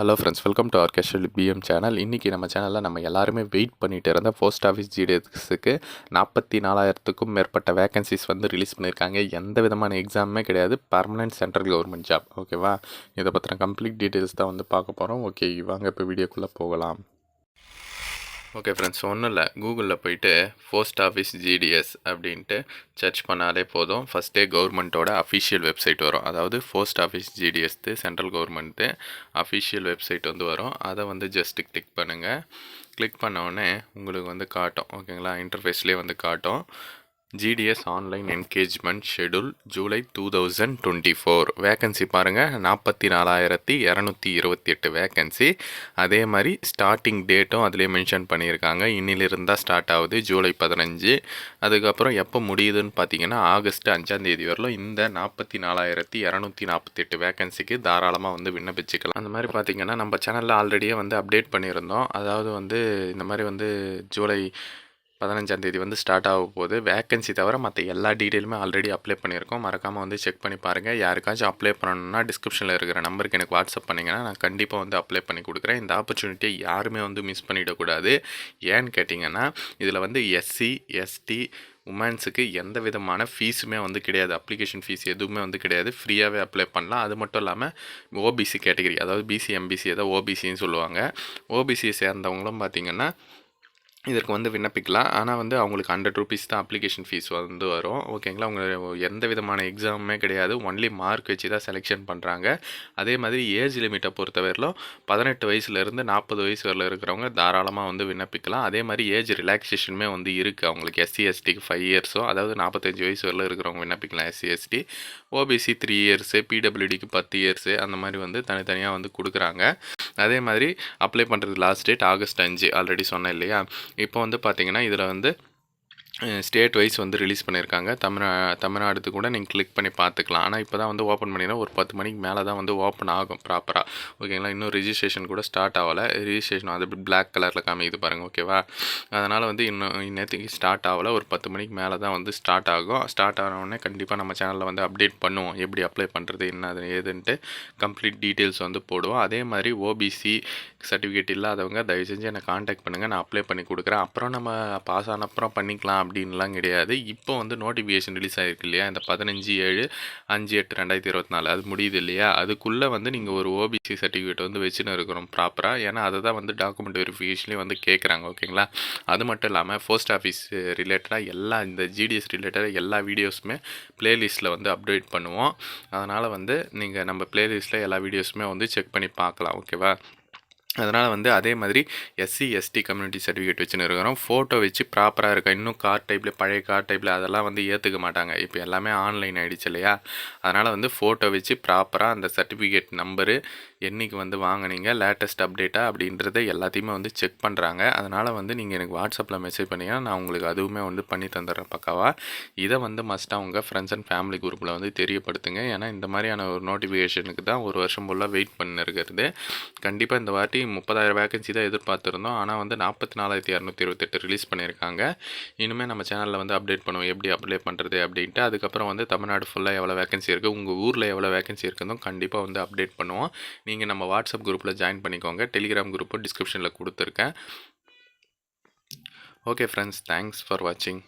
Hello friends welcome to orchestral PM channel இன்றைக்கி நம்ம சேனலில் நம்ம எல்லாருமே வெயிட் பண்ணிகிட்டு இருந்த போஸ்ட் ஆஃபீஸ் ஜிடிஎஸ்க்கு நாற்பத்தி நாலாயிரத்துக்கும் மேற்பட்ட வேகன்சிஸ் வந்து ரிலீஸ் பண்ணியிருக்காங்க. எந்த விதமான எக்ஸாமுமே கிடையாது. பர்மனெண்ட் சென்ட்ரல் கவர்மெண்ட் ஜாப் ஓகேவா இதை பற்றின கம்ப்ளீட் டீட்டெயில்ஸ் தான் வந்து பார்க்க போகிறோம் ஓகே வாங்க இப்போ வீடியோக்குள்ளே போகலாம். ஓகே ஃப்ரெண்ட்ஸ் ஒன்றும் இல்லை. கூகுளில் போயிட்டு போஸ்ட் ஆஃபீஸ் ஜிடிஎஸ் அப்படின்ட்டு சர்ச் பண்ணாலே போதும். ஃபஸ்ட்டே கவர்மெண்ட்டோட அஃபிஷியல் வெப்சைட் வரும். அதாவது போஸ்ட் ஆஃபீஸ் ஜிடிஎஸ்து சென்ட்ரல் கவர்மெண்ட்டு அஃபிஷியல் வெப்சைட் வந்து வரும். அதை வந்து ஜஸ்ட்டு கிளிக் பண்ணுங்கள் கிளிக் பண்ண உங்களுக்கு வந்து காட்டும். ஓகேங்களா இன்டர்ஃபேஸ்லேயே வந்து காட்டும். GDS online engagement schedule July two thousand twenty four vacancy பாருங்கள் நாற்பத்தி நாலாயிரத்தி இரநூத்தி இருபத்தி எட்டு வேக்கன்சி அதே மாதிரி ஸ்டார்டிங் டேட்டும் அதிலே மென்ஷன் பண்ணியிருக்காங்க. இன்னிலிருந்து தான் ஸ்டார்ட் ஆகுது ஜூலை பதினஞ்சு. அதுக்கப்புறம் எப்போ முடியுதுன்னு பார்த்தீங்கன்னா ஆகஸ்ட் அஞ்சாந்தேதி வரலும் இந்த நாற்பத்தி நாலாயிரத்தி இரநூத்தி நாற்பத்தி எட்டு வேக்கன்சிக்கு தாராளமாக வந்து விண்ணப்பிச்சுக்கலாம். அந்த மாதிரி பார்த்தீங்கன்னா நம்ம சேனலில் ஆல்ரெடியே வந்து அப்டேட் பண்ணியிருந்தோம். அதாவது வந்து இந்த மாதிரி வந்து ஜூலை பதினஞ்சாந்தேதி வந்து ஸ்டார்ட் ஆக போகுது. வேக்கன்சி தவிர மற்ற எல்லா டீட்டெயிலுமே ஆல்ரெடி அப்ளை பண்ணியிருக்கோம். மறக்காமல் வந்து செக் பண்ணி பாருங்கள் யாருக்காச்சும் அப்ளை பண்ணணும்னா டிஸ்கிரிப்ஷனில் இருக்கிற நம்பருக்கு எனக்கு வாட்ஸ்அப் பண்ணிங்கன்னா நான் கண்டிப்பாக வந்து அப்ளை பண்ணி கொடுக்குறேன். இந்த ஆப்பர்ச்சுனிட்டியை யாருமே வந்து மிஸ் பண்ணிடக்கூடாது. ஏன்னு கேட்டிங்கன்னா இதில் வந்து எஸ்சி எஸ்டி உமன்ஸுக்கு எந்த விதமான ஃபீஸுமே வந்து கிடையாது. அப்ளிகேஷன் ஃபீஸ் எதுவுமே வந்து கிடையாது. ஃப்ரீயாகவே அப்ளை பண்ணலாம். அது மட்டும் இல்லாமல் ஓபிசி கேட்டகரி அதாவது பிசி எம்பிசி ஏதாவது ஓபிசின்னு சொல்லுவாங்க. ஓபிசியை சேர்ந்தவங்களும் பார்த்திங்கன்னா இதற்கு வந்து விண்ணப்பிக்கலாம். ஆனால் வந்து அவங்களுக்கு ஹண்ட்ரட் ருபீஸ் தான் அப்ளிகேஷன் ஃபீஸ் வந்து வரும். ஓகேங்களா அவங்க எந்த விதமான எக்ஸாமுமே கிடையாது. ஒன்லி மார்க் வச்சு தான் செலெக்ஷன் பண்ணுறாங்க அதே மாதிரி ஏஜ் லிமிட்டை பொறுத்தவரையிலும் பதினெட்டு வயசுலேருந்து நாற்பது வயசு வரல இருக்கிறவங்க தாராளமாக வந்து விண்ணப்பிக்கலாம். அதே மாதிரி ஏஜ் ரிலாக்ஸேஷனுமே வந்து இருக்குது அவங்களுக்கு எஸ்சி எஸ்டிக்கு ஃபைவ் இயர்ஸோ அதாவது நாற்பத்தஞ்சு வயசு வரல இருக்கிறவங்க விண்ணப்பிக்கலாம் SC ST OBC three years பிடபிள்யூடிக்கு பத்து இயர்ஸு அந்த மாதிரி வந்து தனித்தனியாக வந்து கொடுக்குறாங்க. அதே மாதிரி அப்ளை பண்ணுறது லாஸ்ட் டேட் ஆகஸ்ட் அஞ்சு ஆல்ரெடி சொன்னேன் இல்லையா? இப்போ வந்து பார்த்திங்கன்னா இதில் வந்து ஸ்டேட் வைஸ் வந்து ரிலீஸ் பண்ணியிருக்காங்க. தமிழ் தமிழ்நாடுக்கு கூட நீங்கள் கிளிக் பண்ணி பார்த்துக்கலாம். ஆனால் இப்போ தான் வந்து ஓப்பன் பண்ணினா ஒரு பத்து மணிக்கு மேலே தான் வந்து ஓப்பன் ஆகும் ப்ராப்பராக ஓகேங்களா இன்னும் ரிஜிஸ்ட்ரேஷன் கூட ஸ்டார்ட் ஆகலை. ரிஜிஸ்ட்ரேஷன் அது பிளாக் கலரில் காமிக்குது பாருங்கள் ஓகேவா அதனால் வந்து இன்னும் இன்னத்துக்கு ஸ்டார்ட் ஆகலை. ஒரு பத்து மணிக்கு மேலே தான் வந்து ஸ்டார்ட் ஆகும். ஸ்டார்ட் ஆனவுடனே கண்டிப்பாக நம்ம சேனலில் வந்து அப்டேட் பண்ணுவோம். எப்படி அப்ளை பண்ணுறது என்ன ஏதுன்ட்டு கம்ப்ளீட் டீட்டெயில்ஸ் வந்து போடுவோம். அதே மாதிரி ஓபிசி சர்டிஃபிகேட் இல்லாதவங்க தயவு செஞ்சு என்னை காண்டாக்ட் பண்ணுங்கள் நான் அப்ளை பண்ணி கொடுக்குறேன். அப்புறம் நம்ம பாஸ் ஆன அப்புறம் பண்ணிக்கலாம் அப்படின்லாம் கிடையாது. இப்போ வந்து நோட்டிஃபிகேஷன் ரிலீஸ் ஆகிருக்கு இல்லையா? இந்த பதினஞ்சு ஏழு அஞ்சு எட்டு ரெண்டாயிரத்தி இருபத்தி நாலு அது முடியுது இல்லையா? அதுக்குள்ளே வந்து நீங்கள் ஒரு ஓபிசி சர்டிஃபிகேட் வந்து வச்சுன்னு இருக்கிறோம் ப்ராப்பராக ஏன்னா அதை தான் வந்து டாக்குமெண்ட் வெரிஃபிகேஷன்லேயும் வந்து கேட்குறாங்க ஓகேங்களா? அது மட்டும் இல்லாமல் போஸ்ட் ஆஃபீஸ் ரிலேட்டடாக எல்லா இந்த ஜிடிஎஸ் ரிலேட்டடாக எல்லா வீடியோஸுமே ப்ளேலிஸ்ட்டில் வந்து அப்டேட் பண்ணுவோம். அதனால் வந்து நீங்கள் நம்ம ப்ளேலிஸ்ட்டில் எல்லா வீடியோஸுமே வந்து செக் பண்ணி பார்க்கலாம் ஓகேவா? அதனால் வந்து அதே மாதிரி எஸ்சி எஸ்டி கம்யூனிட்டி சர்டிஃபிகேட் வச்சுன்னு இருக்கிறோம். ஃபோட்டோ வச்சு ப்ராப்பராக இருக்கா? இன்னும் கார் டைப்பில் பழைய கார் டைப்பில் அதெல்லாம் வந்து ஏற்றுக்க மாட்டாங்க. இப்போ எல்லாமே ஆன்லைன் ஆகிடுச்சு இல்லையா? அதனால் வந்து ஃபோட்டோ வச்சு ப்ராப்பராக அந்த சர்டிஃபிகேட் நம்பரு என்றைக்கு வந்து வாங்கினீங்க லேட்டஸ்ட் அப்டேட்டாக அப்படின்றத எல்லாத்தையுமே வந்து செக் பண்ணுறாங்க அதனால் வந்து நீங்கள் எனக்கு வாட்ஸ்அப்பில் மெசேஜ் பண்ணிங்கன்னா நான் உங்களுக்கு அதுவுமே வந்து பண்ணி தந்துடுறேன் பக்காவாக இதை வந்து மஸ்ட்டாக உங்கள் ஃப்ரெண்ட்ஸ் அண்ட் ஃபேமிலி குரூப்பில் வந்து தெரியப்படுத்துங்க. ஏன்னா இந்த மாதிரியான ஒரு நோட்டிஃபிகேஷனுக்கு தான் ஒரு வருஷம் ஃபுல்லாக வெயிட் பண்ணிருக்கிறது கண்டிப்பாக இந்த வாட்டி முப்பதாயிரம் வேகன்சி தான் எதிர்பார்த்துருந்தோம். ஆனால் வந்து நாற்பத்தி நாலாயிரத்தி இரநூத்தி இருபத்தெட்டு ரிலீஸ் பண்ணியிருக்காங்க. இனிமேல் நம்ம சேனலில் வந்து அப்டேட் பண்ணுவோம். எப்படி அப்ளை பண்ணுறது அப்படின்ட்டு. அதுக்கப்புறம் வந்து தமிழ்நாடு ஃபுல்லாக எவ்வளோ வேகன்சி இருக்குது உங்கள் ஊரில் எவ்வளோ வேகன்சி இருக்குதும் கண்டிப்பாக வந்து அப்டேட் பண்ணுவோம். நீங்கள் நம்ம வாட்ஸ்அப் குரூப்பில் ஜாயின் பண்ணிக்கோங்க. டெலிகிராம் குரூப்பும் டிஸ்கிரிப்ஷனில் கொடுத்துருக்கேன். ஓகே ஃப்ரெண்ட்ஸ் தேங்க்ஸ் ஃபார் வாட்சிங்